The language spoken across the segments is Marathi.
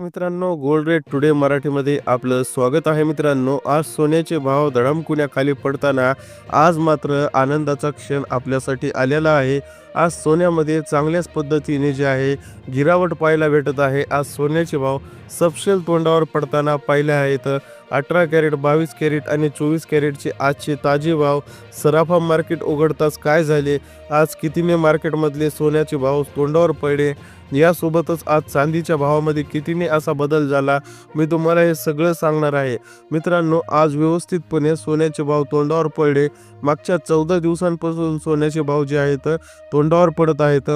मित्रांनो गोल्ड रेट टुडे मराठीमध्ये आपलं स्वागत आहे मित्रांनो. आज सोन्याचे भाव धडमकुण्याखाली पडताना आज मात्र आनंदाचा क्षण आपल्यासाठी आलेला आहे. आज सोन्यामध्ये चांगल्याच पद्धतीने जे आहे गिरावट पाहायला भेटत आहे. आज सोन्याचे भाव सपशेल तोंडावर पडताना पाहिले आहेत. अठरा कॅरेट बावीस कॅरेट आणि चोवीस कॅरेटचे आजचे ताजे भाव सराफा मार्केट उघडताच काय झाले? आज किती कितीने मार्केटमधले सोन्याचे भाव तोंडावर पडले? यासोबतच आज चांदीच्या भावामध्ये कितीने असा बदल झाला? मी तुम्हाला हे सगळं सांगणार आहे. मित्रांनो आज व्यवस्थितपणे सोन्याचे भाव तोंडावर पडले. मागच्या चौदा दिवसांपासून सोन्याचे भाव जे आहेत तोंडावर पडत आहेत.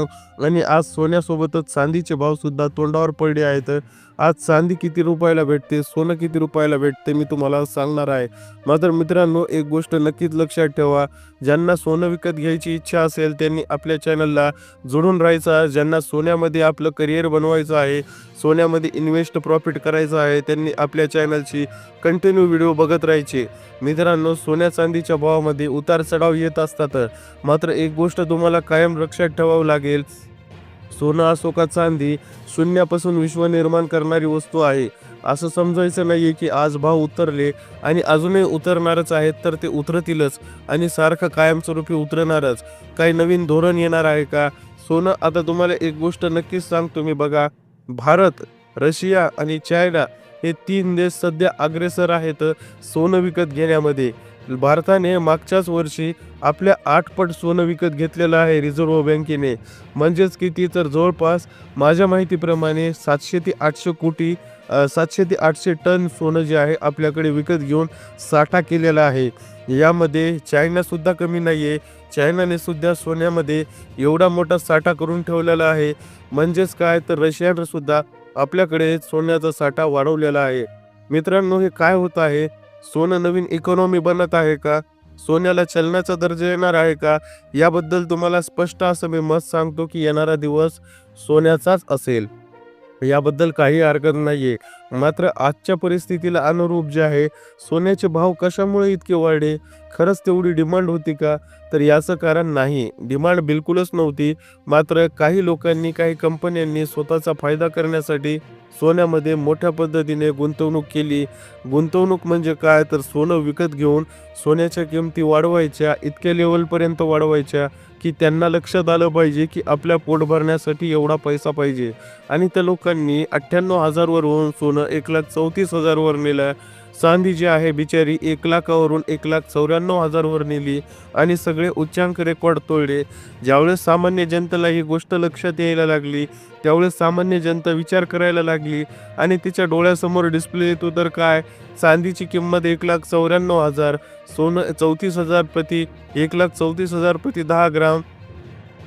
आणि आज सोन्यासोबतच चांदीचे भावसुद्धा तोंडावर पडले आहेत. आज चांदी किती रुपयाला भेटते सोनं किती रुपयाला भेटते मी तुम्हाला सांगणार आहे. मात्र मित्रांनो एक गोष्ट नक्कीच लक्षात ठेवा. ज्यांना सोनं विकत घ्यायची इच्छा असेल त्यांनी आपल्या चॅनलला जोडून राहायचा ज्यांना सोन्यामध्ये आपलं करिअर बनवायचं आहे सोन्यामध्ये इन्व्हेस्ट प्रॉफिट करायचं आहे त्यांनी आपल्या चॅनलची कंटिन्यू व्हिडिओ बघत राहायचे. मित्रांनो सोन्या चांदीच्या भावामध्ये उतार चढाव येत असतात. मात्र एक गोष्ट तुम्हाला कायम लक्षात ठेवावं लागेल सोनं असो का चांदी शून्यापासून विश्व निर्माण करणारी वस्तू आहे. असं समजायचं नाही आहे की आज भाव उतरले आणि अजूनही उतरणारच आहेत तर ते उतरतीलच आणि सारखं कायमस्वरूपी उतरणारच. काही नवीन धोरण येणार आहे का? सोनं आता तुम्हाला एक गोष्ट नक्कीच सांगतो मी बघा. भारत रशिया आणि चायना हे तीन देश सध्या अग्रेसर आहेत सोनं विकत घेण्यामध्ये. भारताने मागच्याच वर्षी आपल्या आठपट सोनं विकत घेतलेलं आहे रिझर्व्ह बँकेने. म्हणजेच किती? तर जवळपास माझ्या माहितीप्रमाणे सातशे ते आठशे कोटी सातशे ते आठशे टन सोनं जे आहे आपल्याकडे विकत घेऊन साठा केलेला आहे. यामध्ये चायनासुद्धा कमी नाही आहे चायनाने सुद्धा सोन्यामध्ये एवढा मोठा साठा करून ठेवलेला आहे. म्हणजेच काय? तर रशियानं सुद्धा आपल्याकडे सोन्याचा साठा वाढवलेला आहे. मित्रांनो हे काय होत आहे? सोनं नवीन इकॉनॉमी बनत आहे का? सोन्याला चलनाचा दर्जा येणार आहे का? याबद्दल तुम्हाला स्पष्ट असं मी मत सांगतो की येणारा दिवस सोन्याचाच असेल. याबद्दल काही हरकत नाहीये. मात्र आजच्या परिस्थितीला अनुरूप जे आहे सोन्याचे भाव कशामुळे इतके वाढले? खरंच तेवढी डिमांड होती का? तर याचं कारण नाही. डिमांड बिलकुलच नव्हती. मात्र काही लोकांनी काही कंपन्यांनी स्वतःचा फायदा करण्यासाठी सोन्यामध्ये मोठ्या पद्धतीने गुंतवणूक केली. गुंतवणूक म्हणजे काय? तर सोनं विकत घेऊन सोन्याच्या किमती वाढवायच्या इतक्या लेवलपर्यंत वाढवायच्या की त्यांना लक्षात आलं पाहिजे की आपल्या पोट भरण्यासाठी एवढा पैसा पाहिजे. आणि त्या लोकांनी अठ्ठ्याण्णव हजारवरून सोनं एक लाख चौतीस हजारवर नेलं. चांदी जी आहे बिचारी एक लाखावरून एक लाख चौऱ्याण्णव हजारवर नेली आणि सगळे उच्चांक रेकॉर्ड तोडले. ज्यावेळेस सामान्य जनतेला ही गोष्ट लक्षात यायला लागली त्यावेळेस सामान्य जनता विचार करायला लागली आणि तिच्या डोळ्यासमोर डिस्प्ले येतो तर काय? चांदीची किंमत एक लाख चौऱ्याण्णव हजार सोनं चौतीस हजार प्रति एक लाख चौतीस हजार प्रति दहा ग्राम.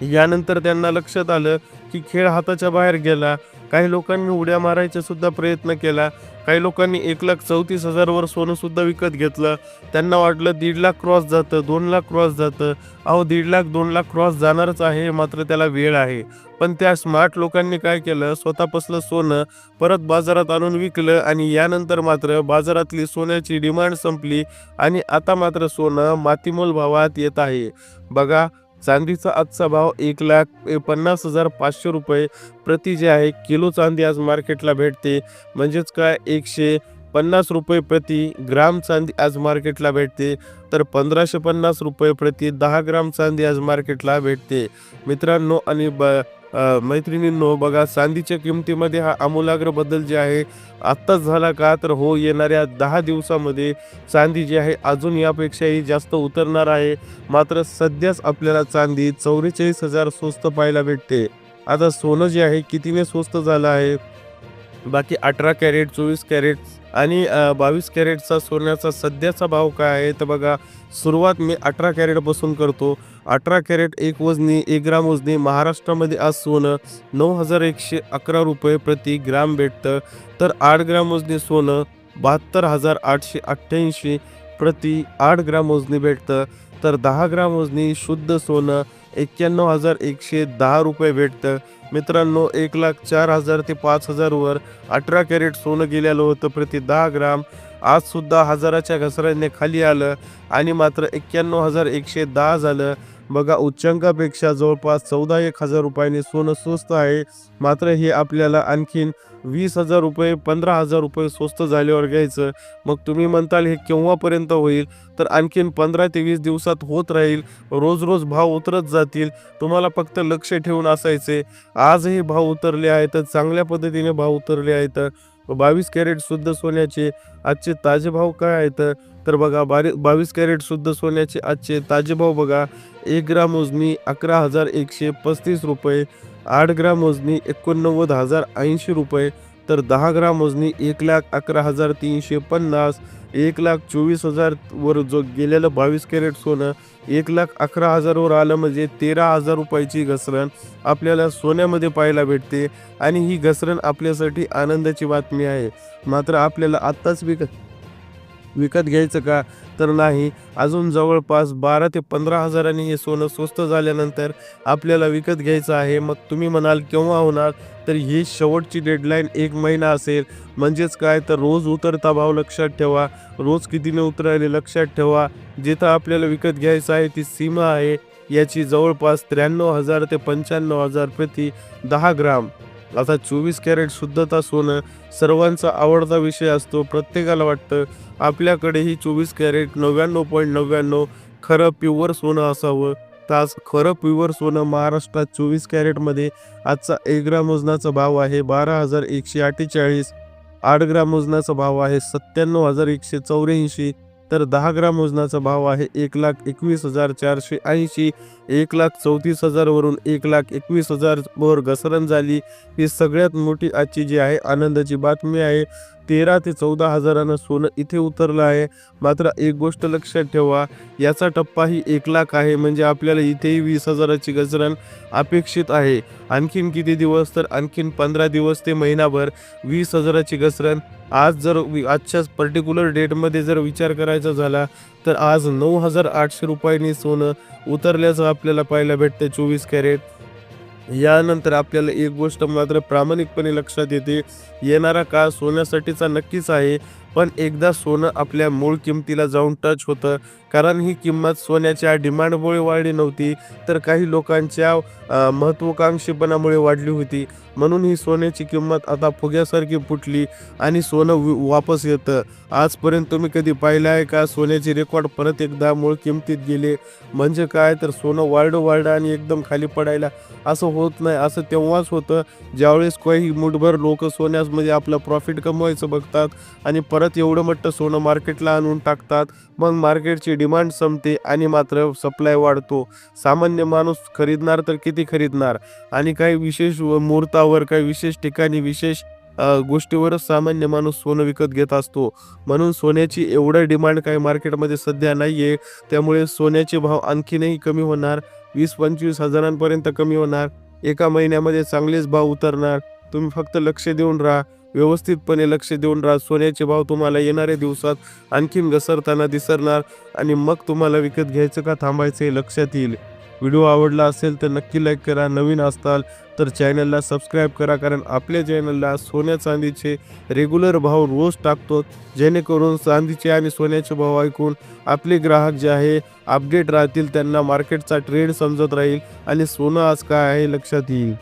यानंतर त्यांना लक्षात आलं की खेळ हाताच्या बाहेर गेला. काही लोकांनी उड्या मारायचा सुद्धा प्रयत्न केला. काही लोकांनी एक लाख चौतीस हजारवर सोनंसुद्धा विकत घेतलं. त्यांना वाटलं दीड लाख क्रॉस जातं दोन लाख क्रॉस जातं. अहो दीड लाख दोन लाख क्रॉस जाणारच आहे मात्र त्याला वेळ आहे. पण त्या स्मार्ट लोकांनी काय केलं? स्वतःपासलं सोनं परत बाजारात आणून विकलं आणि यानंतर मात्र बाजारातली सोन्याची डिमांड संपली आणि आता मात्र सोनं मातीमोल भावात येत आहे. बघा चांदीचा आजचा भाव एक लाख पन्नास हजार पाचशे रुपये. प्रति जे आहे किलो चांदी आज मार्केटला भेटते. म्हणजेच काय एकशे पन्नास रुपये प्रति ग्राम चांदी आज मार्केटला भेटते. तर पंधराशे पन्नास रुपये प्रति दहा ग्राम चांदी आज मार्केटला भेटते. मित्रांनो आणि ब मैत्रिणींनो बघा चांदीच्या किमतीमध्ये हा आमूलाग्र बदल जे आहे आत्ताच झाला का तर हो येणाऱ्या दहा दिवसामध्ये चांदी जी आहे अजून यापेक्षाही जास्त उतरणार आहे. मात्र सध्याच आपल्याला चांदी चौवेचाळीस हजार स्वस्त पाहायला भेटते. आता सोनं जे आहे कितीने स्वस्त झालं आहे? बाकी अठरा कॅरेट चोवीस कॅरेट आणि बावीस कॅरेटचा सोन्याचा सध्याचा भाव काय आहे? तर बघा सुरुवात मी अठरा कॅरेटपासून करतो. अठरा कॅरेट एक वजनी एक ग्राम वजनी महाराष्ट्रामध्ये आज सोनं नऊ हजार एकशे अकरा रुपये प्रति ग्राम भेटतं. तर आठ ग्राम वजनी सोनं बहात्तर हजार आठशे अठ्ठ्याऐंशी प्रति आठ ग्राम वजनी भेटतं. तर दहा ग्राम वजनी शुद्ध सोनं एक्क्याण्णव हजार एकशे दहा रुपये भेटतं. मित्रांनो एक लाख चार हजार ते पाच हजारवर अठरा कॅरेट सोनं गेलेलं होतं प्रति दहा ग्राम. आजसुद्धा हजाराच्या घसराने खाली आलं आणि मात्र एक्क्याण्णव हजार एकशे दहा झालं. बघा उच्चांकापेक्षा जवळपास चौदा एक हजार रुपयाने सोनं स्वस्त आहे. मात्र हे आपल्याला आणखीन वीस हजार रुपये पंधरा हजार रुपये स्वस्त झाल्यावर घ्यायचं. मग तुम्ही म्हणताल हे केव्हापर्यंत होईल? तर आणखीन पंधरा ते वीस दिवसात होत राहील. रोज रोज भाव उतरत जातील. तुम्हाला फक्त लक्ष ठेवून असायचे. आजही भाव उतरले आहेत चांगल्या पद्धतीने भाव उतरले आहेत. बावीस कॅरेट शुद्ध सोन्याचे. आजचे ताजे भाव काय आहेत? तर बघा बारी बावीस कॅरेटसुद्धा सोन्याचे आजचे ताजे भाव बघा. एक ग्राम मोजणी अकरा हजार एकशे पस्तीस रुपये. आठ ग्राम मोजणी एकोणनव्वद हजार ऐंशी रुपये. तर दहा ग्राम मोजणी एक लाख अकरा हजार तीनशे पन्नास. एक लाख चोवीस हजारवर जो गेलेलं बावीस कॅरेट सोनं एक लाख अकरा हजारवर आलं म्हणजे तेरा हजार रुपयाची घसरण आपल्याला सोन्यामध्ये पाहायला भेटते. आणि ही घसरण आपल्यासाठी आनंदाची बातमी आहे. मात्र आपल्याला आत्ताच विकत विकत घ्यायचं का? तर नाही. अजून जवळपास बारा ते पंधरा हजारांनी हे सोनं स्वस्त झाल्यानंतर आपल्याला विकत घ्यायचं आहे. मग तुम्ही म्हणाल केव्हा होणार? तर ही शेवटची डेडलाईन एक महिना असेल. म्हणजेच काय? तर रोज उतरता भाव लक्षात ठेवा. रोज कितीने उतरायले लक्षात ठेवा. जिथं आपल्याला विकत घ्यायचं आहे ती सीमा आहे. याची जवळपास त्र्याण्णव हजार ते पंच्याण्णव हजार प्रति दहा ग्राम. आता चोवीस कॅरेट शुद्धता सोनं सर्वांचा आवडता विषय असतो. प्रत्येकाला वाटतं आपल्याकडेही चोवीस कॅरेट नव्याण्णव पॉईंट नव्याण्णव खरं प्युअर सोनं असावं. तर आज खरं प्युअर सोनं महाराष्ट्रात चोवीस कॅरेटमध्ये आजचा एक ग्राम वजनाचा भाव आहे बारा हजार एकशे अठ्ठेचाळीस. आठ ग्राम वजनाचा भाव आहे सत्त्याण्णव हजार एकशे चौऱ्याऐंशी. तर दहा ग्राम वजनाचा भाव आहे एक लाख एकवीस हजार चारशे ऐंशी. एक लाख चौतीस हजारवरून एक लाख एकवीस हजार भर घसरण झाली. ही सगळ्यात मोठी आजची जी आहे आनंदाची बातमी आहे. तेरा ते चौदा हजारानं सोनं इथे उतरलं आहे. मात्र एक गोष्ट लक्षात ठेवा याचा टप्पाही एक लाख आहे. म्हणजे आपल्याला इथेही वीस हजाराची घसरण अपेक्षित आहे. आणखीन किती दिवस? तर आणखीन पंधरा दिवस ते महिनाभर वीस हजाराची घसरण आज जर आजच्या आजच्याच पर्टिक्युलर डेटमध्ये जर विचार करायचा झाला तर आज नऊ हजार आठशे रुपयांनी सोनं उतरल्याचं आपल्याला पाहायला भेटते चोवीस कॅरेट. यानंतर आपल्याला एक गोष्ट मात्र प्रामाणिकपणे लक्षात येते. येणारा काळ सोन्यासाठीचा नक्कीच आहे. पण एकदा सोनं आपल्या मूळ किमतीला जाऊन टच होतं. कारण ही किंमत सोन्याच्या डिमांडमुळे वाढली नव्हती तर काही लोकांच्या महत्त्वाकांक्षीपणामुळे वाढली होती. म्हणून ही सोन्याची किंमत आता फुग्यासारखी फुटली आणि सोनं वापस येतं. आजपर्यंत तुम्ही कधी पाहिलं आहे का? सोन्याचे रेकॉर्ड परत एकदा मूळ किमतीत गेले. म्हणजे काय? तर सोनं वाढलं वाढलं आणि एकदम खाली पडायला. असं होत नाही. असं तेव्हाच होतं. ज्यावेळेस काही मुठभर लोक सोन्यामध्ये आपलं प्रॉफिट कमवायचं बघतात आणि परत एवढं मोठं सोनं मार्केटला आणून टाकतात. मग मार्केटची डिमांड संपते आणि मात्र सप्लाय वाढतो. सामान्य माणूस खरीदणार तर किती खरीदणार? आणि काही विशेष मुहूर्तावर काही विशेष ठिकाणी विशेष गोष्टीवरच सामान्य माणूस सोनं विकत घेत असतो. म्हणून सोन्याची एवढं डिमांड काही मार्केटमध्ये सध्या नाही आहे त्यामुळे सोन्याचे भाव आणखीनही कमी होणार. वीस पंचवीस हजारांपर्यंत कमी होणार. एका महिन्यामध्ये चांगलेच भाव उतरणार. तुम्ही फक्त लक्ष देऊन राहा. व्यवस्थितपणे लक्ष देऊन राहा. सोन्याचे भाव तुम्हाला येणाऱ्या दिवसात आणखीन घसरताना दिसणार आणि मग तुम्हाला विकत घ्यायचं का थांबायचं हे लक्षात येईल. व्हिडिओ आवडला असेल तर नक्की लाईक करा. नवीन असताल तर चॅनलला सबस्क्राईब करा कारण आपल्या चॅनलला सोन्या चांदीचे रेग्युलर भाव रोज टाकतो. जेणेकरून चांदीचे आणि सोन्याचे भाव ऐकून आपले ग्राहक जे आहे अपडेट राहतील त्यांना मार्केटचा ट्रेंड समजत राहील आणि सोनं आज काय आहे लक्षात येईल.